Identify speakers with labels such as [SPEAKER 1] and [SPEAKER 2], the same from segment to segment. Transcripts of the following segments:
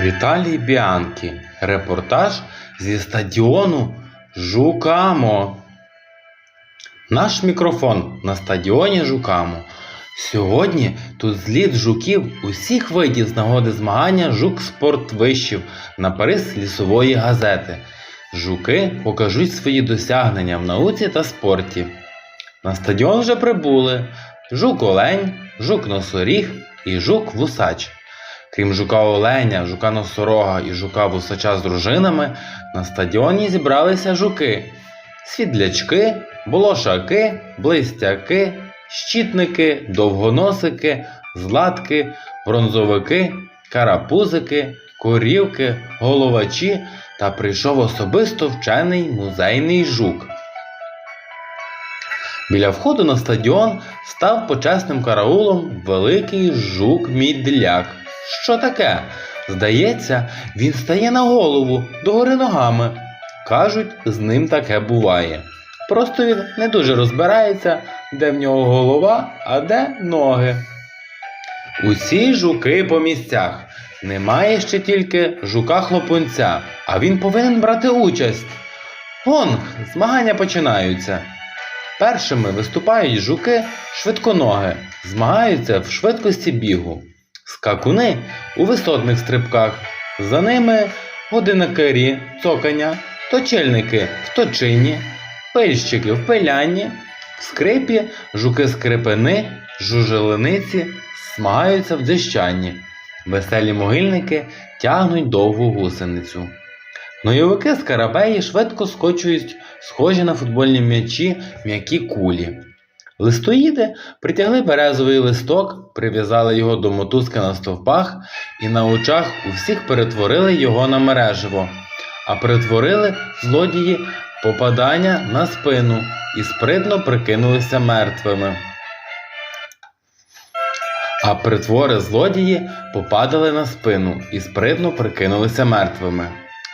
[SPEAKER 1] Віталій Біанкі. Репортаж зі стадіону Жукамо. Наш мікрофон на стадіоні Жукамо. Сьогодні тут зліт жуків усіх видів з нагоди змагання Жук Спорт вишів на приз лісової газети. Жуки покажуть свої досягнення в науці та спорті. На стадіон вже прибули жук Олень, жук Носоріг і жук Вусач. Крім жука Оленя, жука Носорога і жука Вусача з дружинами, на стадіоні зібралися жуки, світлячки, волошаки, блистяки, щітники, довгоносики, златки, бронзовики, карапузики, корівки, головачі та прийшов особисто вчений музейний жук. Біля входу на стадіон став почесним караулом великий жук Мідляк. Що таке? Здається, він стає на голову догори ногами. Кажуть, з ним таке буває. Просто він не дуже розбирається, де в нього голова, а де ноги. Усі жуки по місцях. Немає ще тільки жука хлопунця, а він повинен брати участь. Гонг, змагання починаються. Першими виступають жуки швидконоги, змагаються в швидкості бігу. Скакуни у висотних стрибках. За ними годинникарі, цокання, точильники в точині, пильщики в пилянні, в скрипі жуки-скрипини, жужелениці змагаються в дзищанні. Веселі могильники тягнуть довгу гусеницю. Нойовики скарабеї швидко скочують схожі на футбольні м'ячі м'які кулі. Листоїди притягли березовий листок, прив'язали його до мотузки на стовпах і на очах у всіх перетворили його на мереживо, а перетворили злодії попадання на спину і спритно прикинулися мертвими. А притвори злодії попадали на спину і спритно прикинулися мертвими.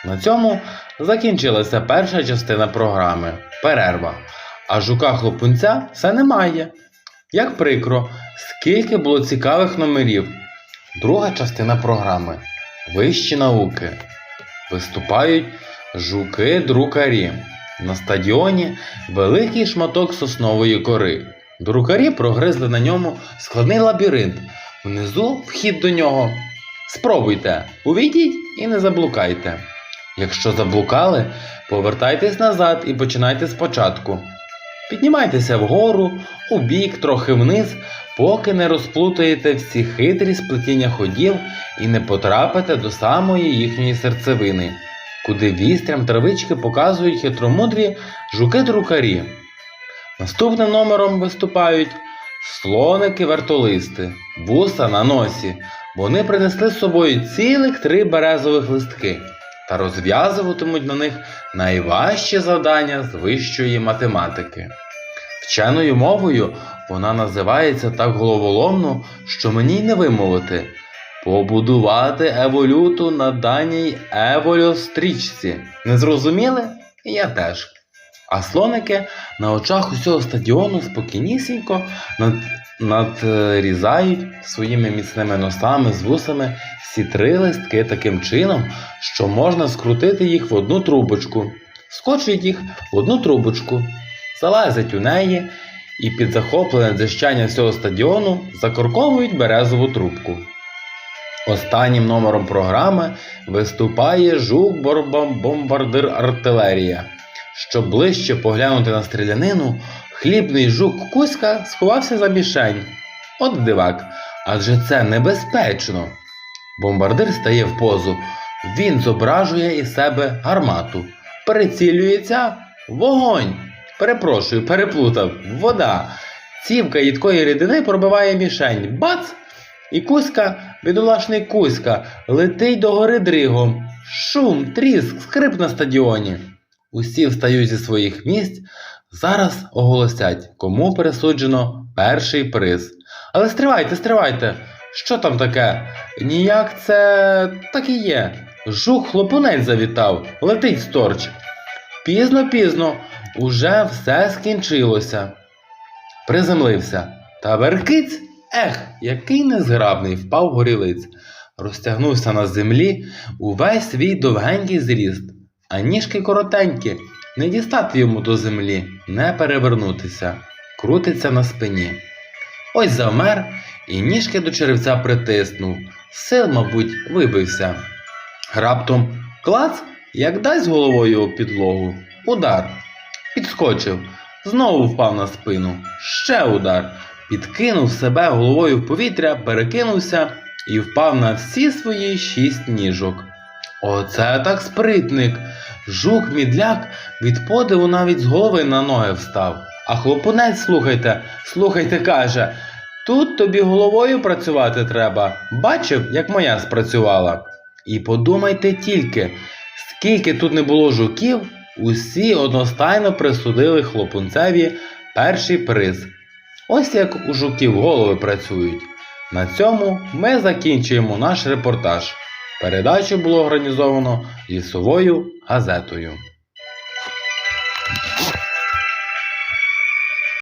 [SPEAKER 1] На цьому закінчилася перша частина програми перерва. А жука хлопунця все немає. Як прикро, скільки було цікавих номерів. Друга частина програми Вищі науки. Виступають жуки-друкарі. На стадіоні великий шматок соснової кори. Друкарі прогризли на ньому складний лабіринт. Внизу вхід до нього. Спробуйте, увійдіть і не заблукайте. Якщо заблукали, повертайтесь назад і починайте спочатку. Піднімайтеся вгору, у бік, трохи вниз, поки не розплутаєте всі хитрі сплетіння ходів і не потрапите до самої їхньої серцевини, куди вістрям травички показують хитромудрі жуки-друкарі. Наступним номером виступають слоники-вертолисти, вуса на носі. Вони принесли з собою цілих три березових листки та розв'язуватимуть на них найважчі завдання з вищої математики. Вченою мовою вона називається так головоломно, що мені й не вимовити. Побудувати еволюту на даній еволюстрічці. Не зрозуміли? Я теж. А слоники на очах усього стадіону спокійнісінько над, надрізають своїми міцними носами з вусами всі три листки таким чином, що можна скрутити їх в одну трубочку, скочують їх в одну трубочку, залазять у неї і під захоплене дзищання всього стадіону закорковують березову трубку. Останнім номером програми виступає жук бомбардир артилерія. Щоб ближче поглянути на стрілянину, хлібний жук Кузька сховався за мішень. От дивак, адже це небезпечно. Бомбардир стає в позу. Він зображує із себе гармату. Прицілюється вогонь. Перепрошую, переплутав. Вода. Цівка їдкої рідини пробиває мішень. Бац! І Кузька, бідолашний Кузька, летить до гори дригом. Шум, тріск, скрип на стадіоні. Усі встають зі своїх місць, зараз оголосять, кому присуджено перший приз. Але стривайте, стривайте, що там таке? Ніяк це так і є. Жук хлопунець завітав, летить сторч. Пізно, пізно, уже все скінчилося. Приземлився. Та веркиць, ех, який незграбний, впав горілиць. розтягнувся на землі увесь свій довгенький зріст, а ніжки коротенькі, не дістати йому до землі, не перевернутися, крутиться на спині. Ось завмер і ніжки до черевця притиснув, сил, мабуть, вибився. Раптом клац, як дасть головою об підлогу, удар. Підскочив, знову впав на спину, ще удар, підкинув себе головою в повітря, перекинувся і впав на всі свої шість ніжок. Оце так спритник. Жук мідляк від подиву навіть з голови на ноги встав. А хлопунець, слухайте, слухайте, каже, тут тобі головою працювати треба. Бачив, як моя спрацювала. І подумайте тільки, скільки тут не було жуків, усі одностайно присудили хлопунцеві перший приз. Ось як у жуків голови працюють. На цьому ми закінчуємо наш репортаж. Передачу було організовано лісовою газетою.